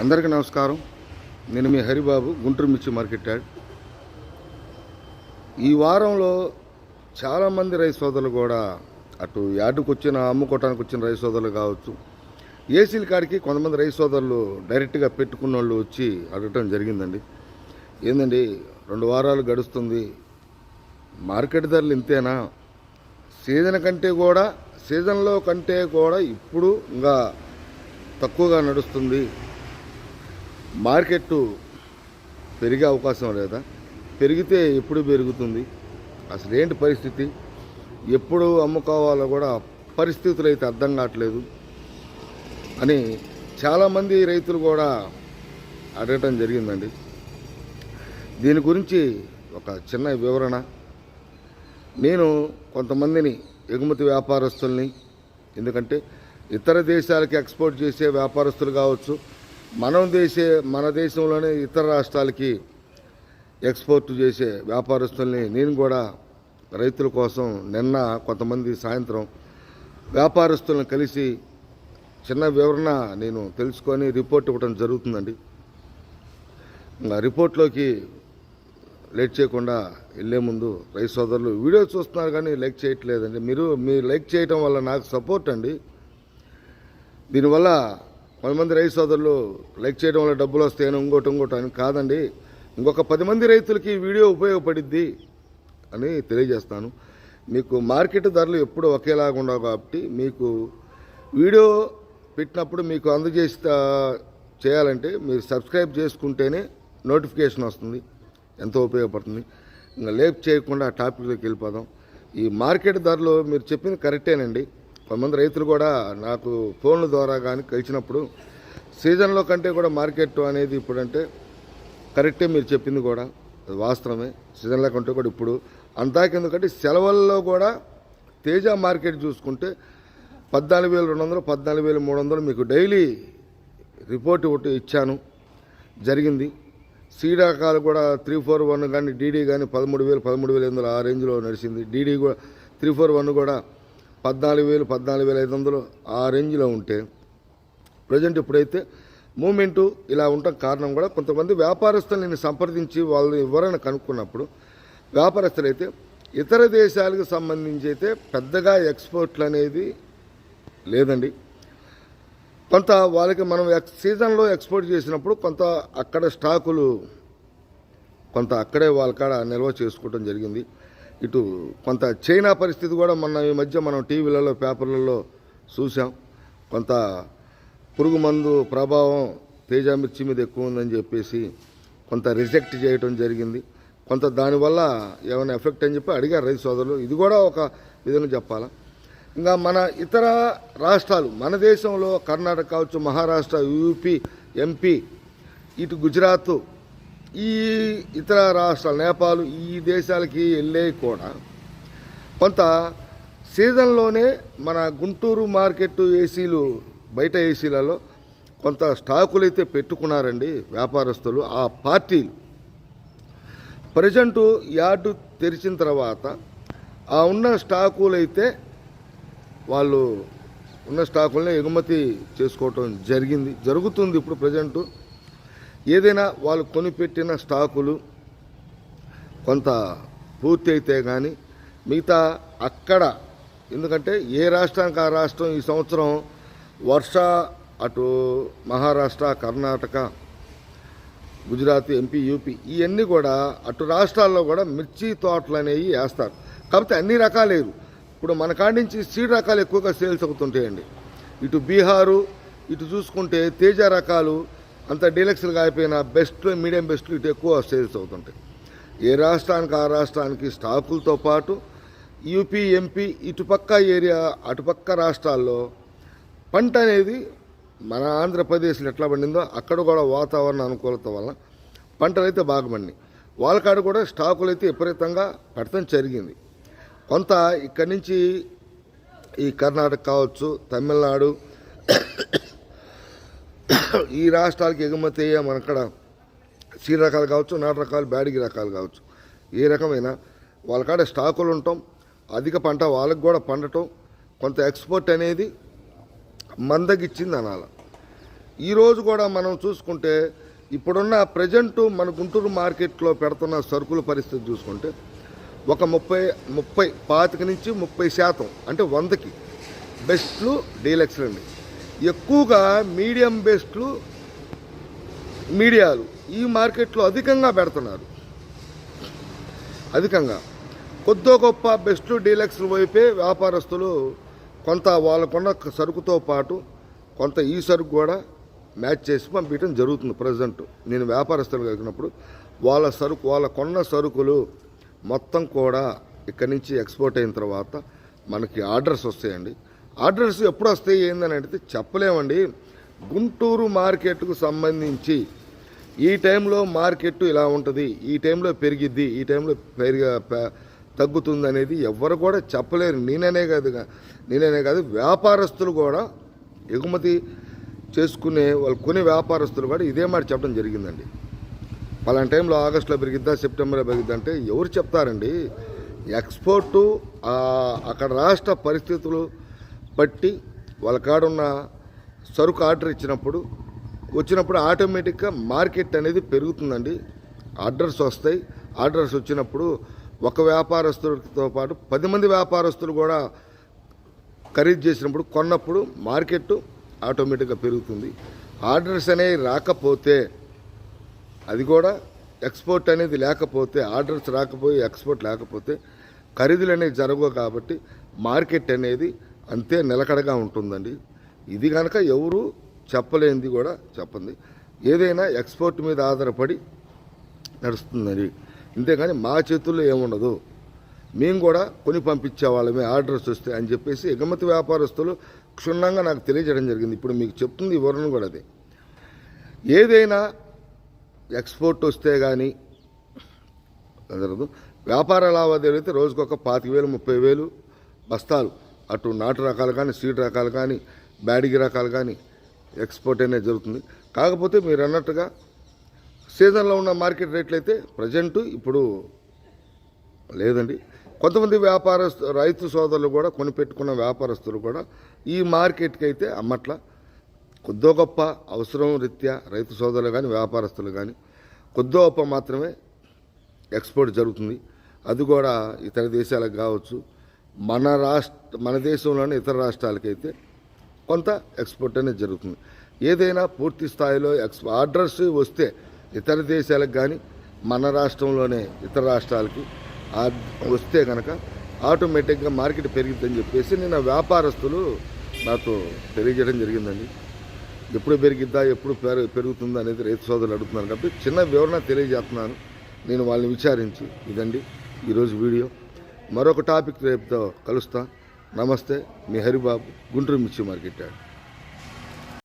అందరికీ నమస్కారం. నేను మీ హరిబాబు గుంటూరు మిర్చి మార్కెట్ యార్డ్ ఈ వారంలో చాలామంది రైతు సోదరులు కూడా అటు యార్డుకు వచ్చిన అమ్ముకోవటానికి వచ్చిన రైతు సోదరులు కావచ్చు ఏసీల కాడికి కొంతమంది రైతు సోదరులు డైరెక్ట్గా పెట్టుకున్న వాళ్ళు వచ్చి అడగటం జరిగిందండి. ఏందండి రెండు వారాలు గడుస్తుంది మార్కెట్ ధరలు ఇంతేనా? సీజన్ కంటే కూడా సీజన్లో కంటే కూడా ఇప్పుడు ఇంకా తక్కువగా నడుస్తుంది. మార్కెట్ పెరిగే అవకాశం లేదా? పెరిగితే ఎప్పుడు పెరుగుతుంది? అసలు ఏంటి పరిస్థితి? ఎప్పుడు అమ్ముకోవాలో కూడా పరిస్థితులు అయితే అర్థం కావట్లేదు అని చాలామంది రైతులు కూడా అడగటం జరిగిందండి. దీని గురించి ఒక చిన్న వివరణ. నేను కొంతమందిని ఎగుమతి వ్యాపారస్తుల్ని ఎందుకంటే ఇతర దేశాలకి ఎక్స్పోర్ట్ చేసే వ్యాపారస్తులు కావచ్చు మనం చేసే మన దేశంలోనే ఇతర రాష్ట్రాలకి ఎక్స్పోర్ట్ చేసే వ్యాపారస్తుల్ని నేను కూడా రైతుల కోసం నిన్న కొంతమంది సాయంత్రం వ్యాపారస్తులను కలిసి చిన్న వివరణ నేను తెలుసుకొని రిపోర్ట్ ఇవ్వడం జరుగుతుందండి. రిపోర్ట్లోకి లేట్ చేయకుండా వెళ్ళే ముందు రైతు సోదరులు వీడియో చూస్తున్నారు కానీ లైక్ చేయట్లేదండి. మీరు మీరు లైక్ చేయటం వల్ల నాకు సపోర్ట్ అండి. దీనివల్ల కొంతమంది రైతు సోదరులు లైక్ చేయడం వల్ల డబ్బులు వస్తాయని ఇంకోటి ఇంకోటి అని కాదండి. ఇంకొక పది మంది రైతులకి ఈ వీడియో ఉపయోగపడిద్ది అని తెలియజేస్తాను. మీకు మార్కెట్ ధరలు ఎప్పుడు ఒకేలాగా ఉండవు కాబట్టి మీకు వీడియో పెట్టినప్పుడు మీకు అందజేసి చేయాలంటే మీరు సబ్స్క్రైబ్ చేసుకుంటేనే నోటిఫికేషన్ వస్తుంది. ఎంతో ఉపయోగపడుతుంది. ఇంకా లేప్ చేయకుండా ఆ టాపిక్లోకి వెళ్ళిపోదాం. ఈ మార్కెట్ ధరలు మీరు చెప్పింది కరెక్టేనండి. కొంతమంది రైతులు కూడా నాకు ఫోన్ల ద్వారా కానీ కలిసినప్పుడు సీజన్లో కంటే కూడా మార్కెట్ అనేది ఇప్పుడంటే కరెక్టే మీరు చెప్పింది కూడా. అది వాస్తవమే. సీజన్లో కంటే కూడా ఇప్పుడు అంతాకెందుకంటే సెలవుల్లో కూడా తేజ మార్కెట్ చూసుకుంటే పద్నాలుగు వేల రెండు వందలు పద్నాలుగు వేల మూడు వందలు మీకు డైలీ రిపోర్ట్ ఒకటి ఇచ్చాను. జరిగింది. సీడాకాలు కూడా త్రీ ఫోర్ వన్ కానీ డీడీ కానీ పదమూడు వేలు పదమూడు వేల ఎనిమిది ఆ రేంజ్లో నడిచింది. డీడీ కూడా త్రీ ఫోర్ వన్ కూడా పద్నాలుగు వేలు పద్నాలుగు వేల ఐదు వందలు ఆ రేంజ్లో ఉంటే ప్రజెంట్ ఇప్పుడైతే మూమెంటు ఇలా ఉండటం కారణం కూడా కొంతమంది వ్యాపారస్తులు నేను సంప్రదించి వాళ్ళు వివరణ కనుక్కున్నప్పుడు వ్యాపారస్తులు అయితే ఇతర దేశాలకు సంబంధించి అయితే పెద్దగా ఎక్స్పోర్ట్లు అనేది లేదండి. కొంత వాళ్ళకి మనం ఎక్స్ సీజన్లో ఎక్స్పోర్ట్ చేసినప్పుడు కొంత అక్కడ స్టాకులు కొంత అక్కడే వాళ్ళ కాడ నిల్వ చేసుకోవటం జరిగింది. ఇటు కొంత చైనా పరిస్థితి కూడా మొన్న ఈ మధ్య మనం టీవీలలో పేపర్లలో చూసాం కొంత పురుగు మందు ప్రభావం తేజ మిర్చి మీద ఎక్కువ ఉందని చెప్పేసి కొంత రిజెక్ట్ చేయడం జరిగింది. కొంత దానివల్ల ఏమైనా ఎఫెక్ట్ అని చెప్పి అడిగారు రైతు సోదరులు. ఇది కూడా ఒక విధంగా చెప్పాలా? ఇంకా మన ఇతర రాష్ట్రాలు మన దేశంలో కర్ణాటక కావచ్చు మహారాష్ట్ర యూపీ ఎంపీ ఇటు గుజరాత్ ఈ ఇతర రాష్ట్రాలు నేపాల్ ఈ దేశాలకి వెళ్ళే కూడా కొంత సీజన్లోనే మన గుంటూరు మార్కెట్ ఏసీలు బయట ఏసీలలో కొంత స్టాకులు అయితే పెట్టుకున్నారండి వ్యాపారస్తులు ఆ పార్టీలు. ప్రజెంట్ యార్డు తెరిచిన తర్వాత ఆ ఉన్న స్టాకులు అయితే వాళ్ళు ఉన్న స్టాకుల్ని ఎగుమతి చేసుకోవటం జరిగింది జరుగుతుంది ఇప్పుడు ప్రజెంటు. ఏదైనా వాళ్ళు కొనిపెట్టిన స్టాకులు కొంత పూర్తి అయితే కానీ మిగతా అక్కడ ఎందుకంటే ఏ రాష్ట్రానికి ఆ రాష్ట్రం ఈ సంవత్సరం వర్ష అటు మహారాష్ట్ర కర్ణాటక గుజరాత్ ఎంపీ యూపీ ఇవన్నీ కూడా అటు రాష్ట్రాల్లో కూడా మిర్చి తోటలు అనేవి వేస్తారు. కాకపోతే అన్ని రకాలేరు ఇప్పుడు మన కాడి నుంచి సీడ్ రకాలు ఎక్కువగా సేల్స్ అవుతుంటాయండి. ఇటు బీహారు ఇటు చూసుకుంటే తేజ రకాలు అంత డీలక్స్లు అయిపోయిన బెస్ట్ మీడియం బెస్ట్ ఇటు ఎక్కువ సేల్స్ అవుతుంటాయి. ఏ రాష్ట్రానికి ఆ రాష్ట్రానికి స్టాకులతో పాటు యూపీ ఎంపీ ఇటుపక్క ఏరియా అటుపక్క రాష్ట్రాల్లో పంట అనేది మన ఆంధ్రప్రదేశ్లో ఎట్లా పండిందో అక్కడ కూడా వాతావరణ అనుకూలత వల్ల పంటలు అయితే బాగా పండి వాళ్ళ కాడ కూడా స్టాకులు అయితే విపరీతంగా పెట్టడం జరిగింది. కొంత ఇక్కడి నుంచి ఈ కర్ణాటక కావచ్చు తమిళనాడు ఈ రాష్ట్రాలకి ఎగుమతి అయ్యే మన అక్కడ సీడ్ రకాలు కావచ్చు నాటు రకాలు బ్యాడిగి రకాలు కావచ్చు ఏ రకమైన వాళ్ళ కాడ స్టాకులు ఉండటం అధిక పంట వాళ్ళకి కూడా పండటం. కొంత ఎక్స్పోర్ట్ అనేది మందగిచ్చింది అనాల. ఈరోజు కూడా మనం చూసుకుంటే ఇప్పుడున్న ప్రజెంట్ మన గుంటూరు మార్కెట్లో పెడుతున్న సరుకుల పరిస్థితి చూసుకుంటే ఒక ముప్పై ముప్పై పాతిక నుంచి ముప్పై శాతం అంటే వందకి బెస్ట్లు డీలక్స్లు అండి. ఎక్కువగా మీడియం బేస్డ్లు మీడియాలు ఈ మార్కెట్లో అధికంగా పెడుతున్నారు. అధికంగా. కొద్దో గొప్ప బెస్ట్ డీలక్స్ వైపే వ్యాపారస్తులు కొంత వాళ్ళకున్న సరుకుతో పాటు కొంత ఈ సరుకు కూడా మ్యాచ్ చేసి పంపించడం జరుగుతుంది ప్రజెంట్. నేను వ్యాపారస్తులు కలిగినప్పుడు వాళ్ళ సరుకు వాళ్ళ కొన్న సరుకులు మొత్తం కూడా ఇక్కడి నుంచి ఎక్స్పోర్ట్ అయిన తర్వాత మనకి ఆర్డర్స్ వస్తాయండి. ఆర్డర్స్ ఎప్పుడు వస్తాయి ఏందని అడిగితే చెప్పలేమండి. గుంటూరు మార్కెట్కు సంబంధించి ఈ టైంలో మార్కెట్ ఇలా ఉంటుంది ఈ టైంలో పెరిగిద్ది ఈ టైంలో పెరిగ తగ్గుతుంది అనేది ఎవరు కూడా చెప్పలేరు. నేననే కాదు నేననే కాదు వ్యాపారస్తులు కూడా ఎగుమతి చేసుకునే వాళ్ళు కొనే వ్యాపారస్తులు కూడా ఇదే మాట చెప్పడం జరిగిందండి. పలానా టైంలో ఆగస్టులో పెరిగిద్దా సెప్టెంబర్లో పెరిగిద్దా అంటే ఎవరు చెప్తారండి? ఎక్స్పోర్టు అక్కడ రాష్ట్ర పరిస్థితులు బట్టి వాళ్ళ కాడ ఉన్న సరుకు ఆర్డర్ ఇచ్చినప్పుడు వచ్చినప్పుడు ఆటోమేటిక్గా మార్కెట్ అనేది పెరుగుతుందండి. ఆర్డర్స్ వస్తాయి. ఆర్డర్స్ వచ్చినప్పుడు ఒక వ్యాపారస్తులతో పాటు పది మంది వ్యాపారస్తులు కూడా ఖరీదు చేసినప్పుడు కొన్నప్పుడు మార్కెట్ ఆటోమేటిక్గా పెరుగుతుంది. ఆర్డర్స్ అనేవి రాకపోతే అది కూడా ఎక్స్పోర్ట్ అనేది లేకపోతే ఆర్డర్స్ రాకపోయి ఎక్స్పోర్ట్ లేకపోతే ఖరీదులు అనేవి జరగవు కాబట్టి మార్కెట్ అనేది అంతే నిలకడగా ఉంటుందండి. ఇది కనుక ఎవరు చెప్పలేనిది కూడా చెప్పండి. ఏదైనా ఎక్స్పోర్ట్ మీద ఆధారపడి నడుస్తుందండి. అంతేగాని మా చేతుల్లో ఏముండదు. మేము కూడా కొని పంపించే వాళ్ళమే ఆర్డర్స్ వస్తే అని చెప్పేసి ఎగుమతి వ్యాపారస్తులు క్షుణ్ణంగా నాకు తెలియజేయడం జరిగింది. ఇప్పుడు మీకు చెప్తుంది వివరణ కూడా అది. ఏదైనా ఎక్స్పోర్ట్ వస్తే కానీ జరగదు వ్యాపార లావాదేవీలు అయితే రోజుకొక పాతిక వేలు ముప్పై వేలు బస్తాలు. అటు నాటు రకాలు కానీ సీడ్ రకాలు కానీ బ్యాడిగి రకాలు కానీ ఎక్స్పోర్ట్ అనేది జరుగుతుంది. కాకపోతే మీరు అన్నట్టుగా సీజన్లో ఉన్న మార్కెట్ రేట్లు అయితే ప్రజెంట్ ఇప్పుడు లేదండి. కొంతమంది వ్యాపారస్తు రైతు సోదరులు కూడా కొనిపెట్టుకున్న వ్యాపారస్తులు కూడా ఈ మార్కెట్కి అయితే అమ్మట్ల. కొద్దో గొప్ప అవసరం రీత్యా రైతు సోదరులు కానీ వ్యాపారస్తులు కానీ కొద్దో గొప్ప మాత్రమే ఎక్స్పోర్ట్ జరుగుతుంది. అది కూడా ఇతర దేశాలకు కావచ్చు మన రాష్ట్ర మన దేశంలోని ఇతర రాష్ట్రాలకైతే కొంత ఎక్స్పోర్ట్ అనేది జరుగుతుంది. ఏదైనా పూర్తి స్థాయిలో ఎక్స్ ఆర్డర్స్ వస్తే ఇతర దేశాలకు కానీ మన రాష్ట్రంలోనే ఇతర రాష్ట్రాలకి వస్తే కనుక ఆటోమేటిక్గా మార్కెట్ పెరిగిద్దని చెప్పేసి నేను వ్యాపారస్తులు నాతో తెలియజేయడం జరిగిందండి. ఎప్పుడు పెరిగిద్దా ఎప్పుడు పెరు పెరుగుతుందా అనేది రైతు సోదరులు అడుగుతున్నారు. కాబట్టి చిన్న వివరణ తెలియజేస్తున్నాను. నేను వాళ్ళని విచారించి ఇదండి. ఈరోజు వీడియో. మరొక టాపిక్ రేపుతో కలుస్తా. నమస్తే మీ హరిబాబు గుంటూరు మిర్చి మార్కెట్